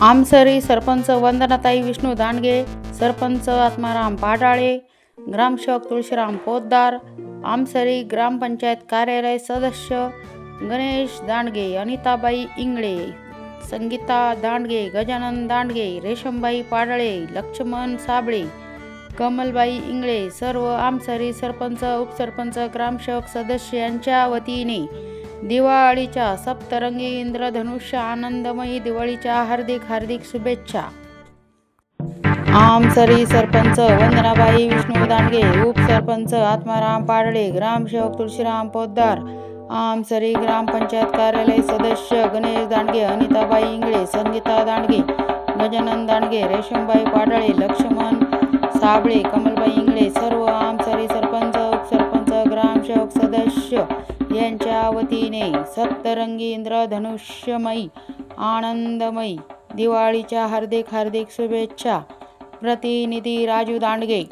आमसरी सरपंच वंदनाताई विष्णू दांडगे सरपंच आत्माराम पाडाळे ग्रामसेवक तुळशीराम पोद्दार आमसरी ग्रामपंचायत कार्यालय सदस्य गणेश दांडगे अनिताबाई इंगळे संगीता दांडगे गजानन दांडगे रेशमबाई पाडळे लक्ष्मण साबळे कमलबाई इंगळे सर्व आमसरी सरपंच उपसरपंच ग्रामसेवक सदस्य यांच्या वतीने दिवाळीच्या सप्तरंगी इंद्रधनुष्य आनंदमयी दिवाळीच्या हार्दिक हार्दिक शुभेच्छा. आमसरी सरपंच वंदनाबाई विष्णू दांडगे उपसरपंच आत्माराम पाडळे ग्रामसेवक तुळशीराम पोद्दार आमसरी ग्रामपंचायत कार्यालय सदस्य गणेश दांडगे अनिताबाई इंगळे संगीता दांडगे गजानन दांडगे रेशमबाई पाडळे लक्ष्मण साबळे कमलबाई इंगळे सर्व आमसरी सरपंच उपसरपंच ग्रामसेवक सदस्य यांच्या वतीने सप्तरंगी इंद्रधनुष्यमयी आनंदमयी दिवाळीच्या हार्दिक हार्दिक शुभेच्छा. प्रतिनिधी राजू दांडगे